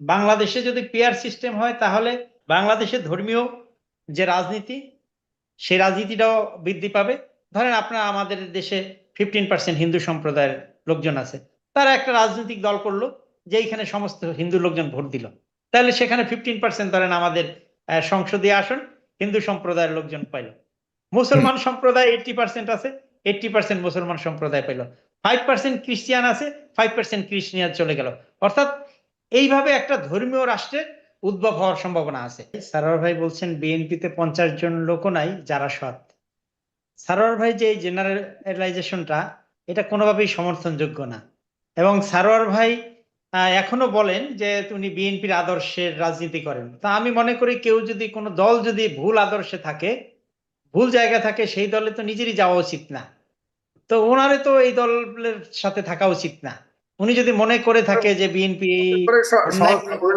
বাংলাদেশে যদি pair system হয় তাহলে বাংলাদেশের ধর্মীয় যে রাজনীতি সেই রাজনীতিটাও বৃদ্ধি পাবে। ধরেন আপনার আমাদের দেশে ফিফটিন পার্সেন্ট হিন্দু সম্প্রদায়ের লোকজন আছে। তারা একটা রাজনৈতিক দল করল যেইখানে সমস্ত হিন্দু লোকজন ভোট দিল। তাহলে সেখানে ফিফটিন পার্সেন্ট ধরেন আমাদের সংসদীয় আসন হিন্দু সম্প্রদায়ের লোকজন পাইল। মুসলমান সম্প্রদায় এইটটি পার্সেন্ট আছে এইটটি পার্সেন্ট মুসলমান সম্প্রদায় পাইল। ফাইভ পার্সেন্ট খ্রিস্টিয়ান আছে ফাইভ পার্সেন্ট খ্রিস্টিয়ান চলে গেল। অর্থাৎ এইভাবে একটা ধর্মীয় রাষ্ট্রের উদ্ভব হওয়ার সম্ভাবনা আছে। সারোয়ার ভাই বলছেন, বিএনপিতে পঞ্চাশ জন লোকও নাই যারা সৎ। সারোয়ার ভাই যে জেনারেলাইজেশনটা, এটা কোনোভাবেই সমর্থনযোগ্য না। এবং সারোয়ার ভাই এখনও বলেন যে উনি বিএনপির আদর্শের রাজনীতি করেন। তা আমি মনে করি কেউ যদি কোনো দল যদি ভুল আদর্শে থাকে, ভুল জায়গা থাকে, সেই দলে তো নিজেরই যাওয়া উচিত না। তো ওনারে তো এই দলের সাথে থাকা উচিত না। উনি যদি মনে করে থাকে যে বিএনপি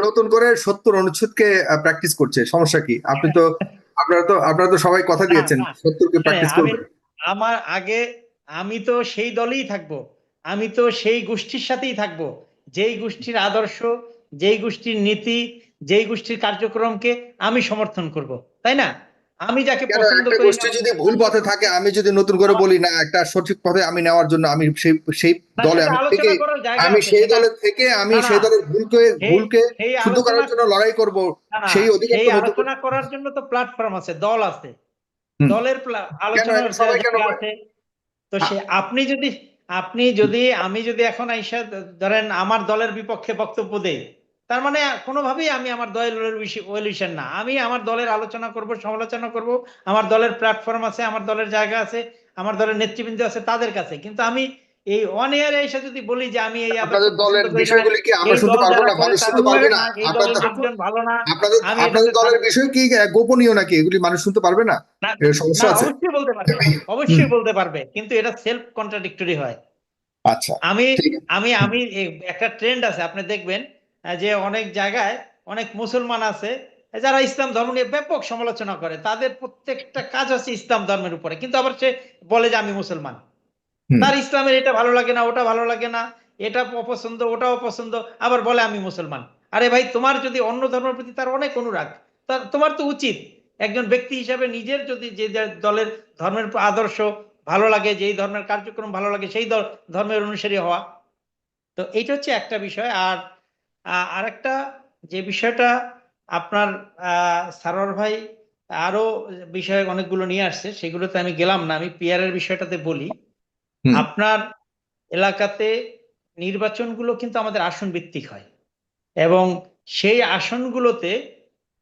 নতুন করে সত্তর অনুচ্ছেদকে প্র্যাকটিস করছে সমস্যা কি? আপনি তো আপনারা তো আপনারা তো সবাই কথা দিয়েছেন না। সত্তরকে প্র্যাকটিস হ্যাঁ, আমি করবেন। আমার আগে আমি তো সেই দলেই থাকব আমি তো সেই গোষ্ঠীর সাথেই থাকব যেই গোষ্ঠীর আদর্শ যেই গোষ্ঠীর নীতি যেই গোষ্ঠীর কার্যক্রমকে আমি সমর্থন করব তাই না? আমি যাকে পছন্দ করি গোষ্ঠী যদি ভুল পথে থাকে আমি যদি নতুন করে বলি না একটা সঠিক পথে আমি নেওয়ার জন্য আমি সেই সেই দলে আমি থেকে আমি সেই দলের থেকে আমি। সেই দলের ভুলকে ভুলকে শুদ্ধ করার জন্য লড়াই করব সেই অধিকার নতুন- আলোচনা করার জন্য তো প্ল্যাটফর্ম আছে দল আছে। দলের আলোচনার জায়গা আছে। তো সে আপনি যদি আপনি যদি আমি যদি এখন আইসা ধরেন আমার দলের বিপক্ষে বক্তব্য দেই তার মানে কোনোভাবেই আমি আমার দলের ওয়েলিশন না। আমি আমার দলের আলোচনা করব সমালোচনা করব আমার দলের প্ল্যাটফর্ম আছে আমার দলের জায়গা আছে আমার দলের নেতৃবৃন্দ আছে তাদের কাছে। কিন্তু আমি এই অন এয়ারে এসে যদি বলি যে আমি এই আপনাদের দলের বিষয়গুলি কি আমরা শুনতে পারব না মানুষ শুনতে পারবে না? আপনাদের ভালো না আপনাদের আপনাদের দলের বিষয় কি গোপনীয় নাকি? এগুলি মানুষ শুনতে পারবে না? সমস্যা আছে? অবশ্যই বলতে পারবে অবশ্যই বলতে পারবে কিন্তু এটা সেলফ কন্ট্রাডিক্টরি হয়। আচ্ছা আমি আমি আমি একটা ট্রেন্ড আছে আপনি দেখবেন যে অনেক জায়গায় অনেক মুসলমান আছে যারা ইসলাম ধর্ম নিয়ে ব্যাপক সমালোচনা করে তাদের প্রত্যেকটা কাজ আছে ইসলাম ধর্মের উপরে। কিন্তু আবার সে বলে যে আমি মুসলমান। তার ইসলামের এটা ভালো লাগে না ওটা ভালো লাগে না এটা অপছন্দ ওটাও পছন্দ আবার বলে আমি মুসলমান। আরে ভাই তোমার যদি অন্য ধর্মের প্রতি তার অনেক অনুরাগ তোমার তো উচিত। একজন ব্যক্তি হিসাবে নিজের যদি যে দলের ধর্মের আদর্শ ভালো লাগে যেই ধর্মের কার্যক্রম ভালো লাগে সেই ধর্মের অনুসারী হওয়া। তো এইটা হচ্ছে একটা বিষয়। আর আরেকটা যে বিষয়টা আপনার সারোয়ার ভাই আরও বিষয় অনেকগুলো নিয়ে আসছে সেগুলোতে আমি গেলাম না আমি পিয়ারের বিষয়টাতে বলি। আপনার এলাকাতে নির্বাচনগুলো কিন্তু আমাদের আসন ভিত্তিক হয় এবং সেই আসনগুলোতে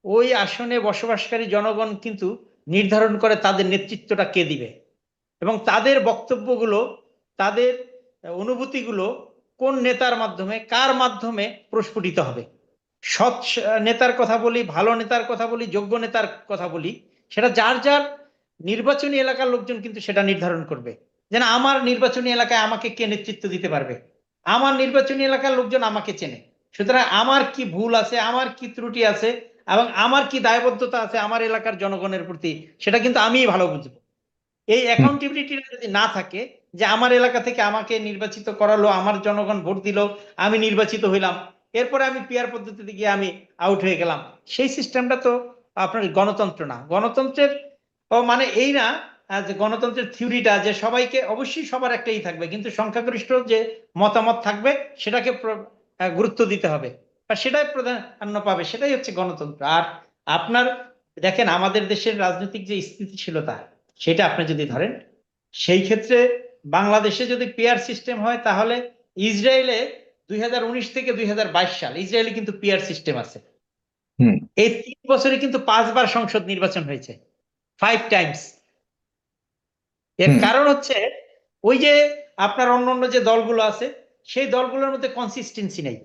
ওই আসনে বসবাসকারী জনগণ কিন্তু নির্ধারণ করে তাদের নেতৃত্বটা কে দিবে এবং তাদের বক্তব্যগুলো তাদের অনুভূতিগুলো কোন নেতার মাধ্যমে, কার মাধ্যমে প্রস্ফুটিত হবে? সৎ নেতার কথা বলি, ভালো নেতার কথা বলি, যোগ্য নেতার কথা বলি, সেটা যার যার নির্বাচনী এলাকার লোকজন কিন্তু সেটা নির্ধারণ করবে। যেন আমার নির্বাচনী এলাকায় আমাকে কে নেতৃত্ব দিতে পারবে? আমার নির্বাচনী এলাকার লোকজন আমাকে চেনে। সুতরাং আমার কি ভুল আছে, আমার কি ত্রুটি আছে, এবং আমার কি দায়বদ্ধতা আছে আমার এলাকার জনগণের প্রতি, সেটা কিন্তু আমিই ভালো বুঝব। এই অ্যাকাউন্টেবিলিটিটা যদি না থাকে যে আমার এলাকা থেকে আমাকে নির্বাচিত করালো, আমার জনগণ ভোট দিল, আমি নির্বাচিত হইলাম। এরপরে আমি পিয়ার পদ্ধতিতে গিয়ে আমি আউট হয়ে গেলাম। সেই সিস্টেমটা তো আপনার গণতন্ত্র না। গণতন্ত্রের মানে এই না যে গণতন্ত্রের থিওরিটা যে সবাইকে অবশ্যই সবার একটাই থাকবে, কিন্তু সংখ্যাগরিষ্ঠ যে মতামত থাকবে, সেটাকে গুরুত্ব দিতে হবে। আর সেটাই প্রাধান্য পাবে, সেটাই হচ্ছে গণতন্ত্র। আর আপনার, দেখেন আমাদের দেশের রাজনৈতিক যে স্থিতিশীলতা, সেটা আপনি যদি ধরেন, সেই ক্ষেত্রে বাংলাদেশে যদি পেয়ার সিস্টেম হয় তাহলে ইসরায়েলে দুই হাজার উনিশ থেকে দুই সাল ইসরায়েলে কিন্তু পেয়ার সিস্টেম আছে। এই তিন বছরে কিন্তু পাঁচবার সংসদ নির্বাচন হয়েছে ফাইভ টাইমস এর কারণ হচ্ছে ওই যে আপনার অন্য অন্য যে দলগুলো আছে সেই দলগুলোর মধ্যে কনসিস্টেন্সি নেই।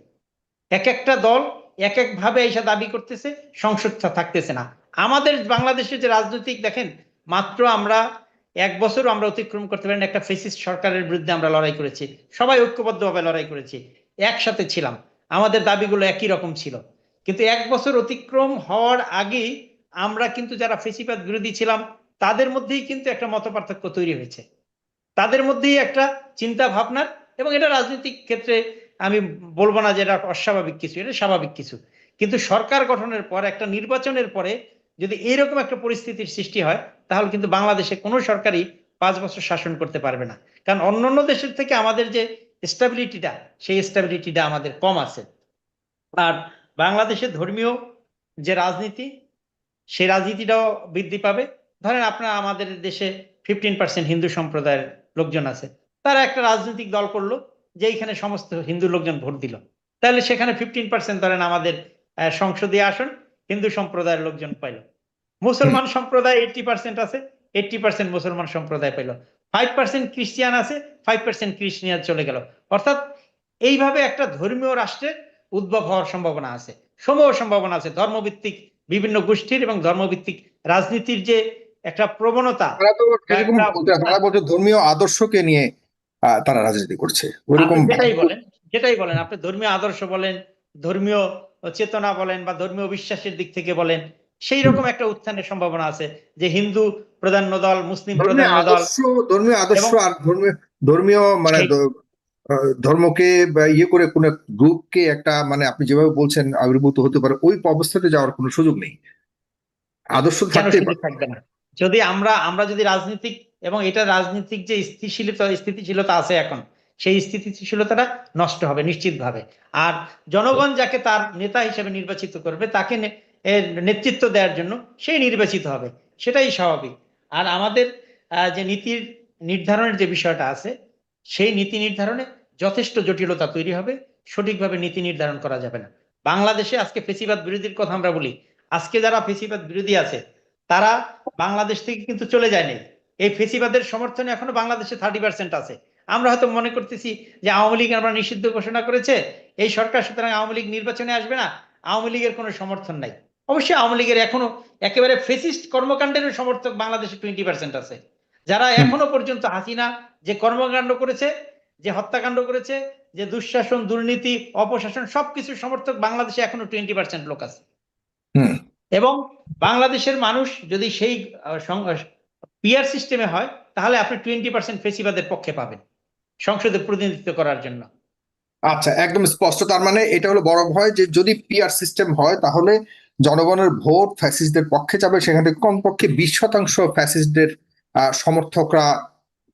এক একটা দল এক এক ভাবে এসে দাবি করতেছে সংসদটা থাকতেছে না। আমাদের বাংলাদেশের যে রাজনৈতিক দেখেন মাত্র আমরা এক বছর আমরা অতিক্রম করতে পারি না, একটা ফেসিস্ট সরকারের বিরুদ্ধে আমরা লড়াই করেছি। সবাই ঐক্যবদ্ধভাবে লড়াই করেছি একসাথে ছিলাম। আমাদের দাবিগুলো একই রকম ছিল। কিন্তু এক বছর অতিক্রম হওয়ার আগেই আমরা কিন্তু যারা ফেসিবাদ বিরোধী ছিলাম তাদের মধ্যেই কিন্তু একটা মতপার্থক্য তৈরি হয়েছে। তাদের মধ্যেই একটা চিন্তা ভাবনার এবং এটা রাজনৈতিক ক্ষেত্রে আমি বলব না যে এটা অস্বাভাবিক কিছু এটা স্বাভাবিক কিছু। কিন্তু সরকার গঠনের পর একটা নির্বাচনের পরে যদি এইরকম একটা পরিস্থিতির সৃষ্টি হয়, তাহলে কিন্তু বাংলাদেশে কোনো সরকারই পাঁচ বছর শাসন করতে পারবে না। কারণ অন্যান্য দেশের থেকে আমাদের যে স্টেবিলিটিটা সেই স্টেবিলিটিটা আমাদের কম আছে। আর বাংলাদেশে ধর্মীয় যে রাজনীতি, সেই রাজনীতিটাও বৃদ্ধি পাবে। ধরেন আপনার আমাদের দেশে ফিফটিন পার্সেন্ট হিন্দু সম্প্রদায়ের লোকজন আছে। তারা একটা রাজনৈতিক দল করল, যে এইখানে সমস্ত হিন্দু লোকজন ভোট দিল। তাহলে সেখানে ফিফটিন পার্সেন্ট ধরেন আমাদের সংসদীয় আসন হিন্দু সম্প্রদায়ের লোকজন পাইল। মুসলমান সম্প্রদায় এইটটি পার্সেন্ট আছে এইটটি পার্সেন্ট মুসলমান সম্প্রদায় পাইল। ফাইভ পার্সেন্ট খ্রিস্টিয়ান আছে ফাইভ পার্সেন্ট খ্রিস্টিয়ান চলে গেল। অর্থাৎ এইভাবে একটা ধর্মীয় রাষ্ট্রের উদ্ভব হওয়ার সম্ভাবনা আছে সমূহ সম্ভাবনা আছে। ধর্মভিত্তিক বিভিন্ন গোষ্ঠীর এবং ধর্মভিত্তিক রাজনীতির যে একটা প্রবণতা তারা বলছে ধর্মীয় আদর্শকে নিয়ে তারা রাজনীতি করছে। যেটাই বলেন যেটাই বলেন আপনি ধর্মীয় আদর্শ বলেন ধর্মীয় চেতনা বলেন বা ধর্মীয় বিশ্বাসের দিক থেকে বলেন সেই রকম একটা উত্থানের সম্ভাবনা আছে যে হিন্দু প্রাধান্য দল মুসলিম দল ধর্মীয় আদর্শ আর ধর্মীয় ধর্মীয় মানে ধর্মকে বা ইয়ে করে কোন গ্রুপকে একটা মানে আপনি যেভাবে বলছেন আবির্ভূত হতে পারে ওই অবস্থাতে যাওয়ার কোনো সুযোগ নেই। আদর্শ থাকবে না? যদি আমরা আমরা যদি রাজনীতিক এবং এটা রাজনীতিক যে স্থিতিশীলতা স্থিতিশীলতা আছে এখন সেই স্থিতিশীলতাটা নষ্ট হবে নিশ্চিতভাবে। আর জনগণ যাকে তার নেতা হিসেবে নির্বাচিত করবে, তাকে নেতৃত্ব দেওয়ার জন্য সেই নির্বাচিত হবে। সেটাই স্বাভাবিক। আর আমাদের যে নীতির নির্ধারণের যে বিষয়টা আছে, সেই নীতি নির্ধারণে যথেষ্ট জটিলতা তৈরি হবে। সঠিকভাবে নীতি নির্ধারণ করা যাবে না। বাংলাদেশে আজকে ফেসিবাদ বিরোধীর কথা আমরা বলি। আজকে যারা ফেসিবাদ বিরোধী আছে, তারা বাংলাদেশ থেকে কিন্তু চলে যায়নি এই ফেসিবাদের সমর্থনে এখনও বাংলাদেশে থার্টি পার্সেন্ট আছে। আমরা হয়তো মনে করতেছি যে আওয়ামী লীগ আমরা নিষিদ্ধ ঘোষণা করেছে এই সরকার সুতরাং আওয়ামী লীগ নির্বাচনে আসবে না আওয়ামী লীগের কোনো সমর্থন নাই। অবশ্যই আওয়ামী লীগের এখনও একেবারে ফেসিস্ট কর্মকাণ্ডের সমর্থক বাংলাদেশে টোয়েন্টি পার্সেন্ট আছে। যারা এখনও পর্যন্ত হাসিনা যে কর্মকাণ্ড করেছে যে হত্যাকাণ্ড করেছে যে দুঃশাসন দুর্নীতি অপশাসন সবকিছু সমর্থক বাংলাদেশে এখনও টোয়েন্টি পার্সেন্ট লোক আছে। এবং বাংলাদেশের মানুষ যদি সেই পিয়ার সিস্টেমে হয় তাহলে আপনি টোয়েন্টি পার্সেন্ট ফেসিবাদের পক্ষে পাবেন। সংসদে প্রতিনিধিত্ব করার জন্য। আচ্ছা একদম স্পষ্ট। তার মানে এটা হলো বড় ভয় যে যদি পিআর সিস্টেম হয় তাহলে জনগণের ভোট ফ্যাসিস্টদের পক্ষে যাবে। সেখানে কমপক্ষে বিশ শতাংশ ফ্যাসিস্টদের আহ, সমর্থকরা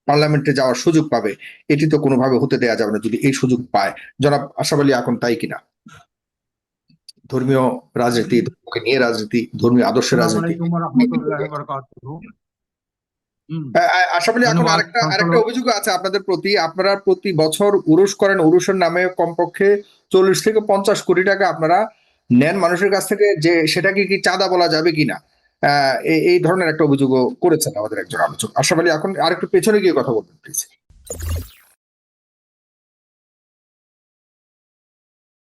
পার্লামেন্টে যাওয়ার সুযোগ পাবে। এটি তো কোনোভাবে হতে দেয়া যাবে না যদি এই সুযোগ পায়। জনাব আশাফ আলী এখন তাই কিনা? ধর্মীয় রাজনীতি ধর্মকে নিয়ে রাজনীতি ধর্মীয় আদর্শের রাজনীতি। আসসালামু আলাইকুম ওয়া রাহমাতুল্লাহি ওয়া বারাকাতুহু। হুম, আ- আ- আশাফ আলী এখন আরেকটা আরেকটা অভিযোগ আছে আপনাদের প্রতি। আপনারা প্রতি বছর উরুস করেন উরুসের নামে কমপক্ষে চল্লিশ থেকে পঞ্চাশ কোটি টাকা আপনারা নেন মানুষের কাছ থেকে যে সেটাকে কি চাঁদা বলা যাবে কিনা। আহ, এই- ধরনের একটা অভিযোগও করেছেন আমাদের একজন আলোচক। আশাফ আলী এখন আরেকটু পেছনে গিয়ে কথা বলবেন প্লিজ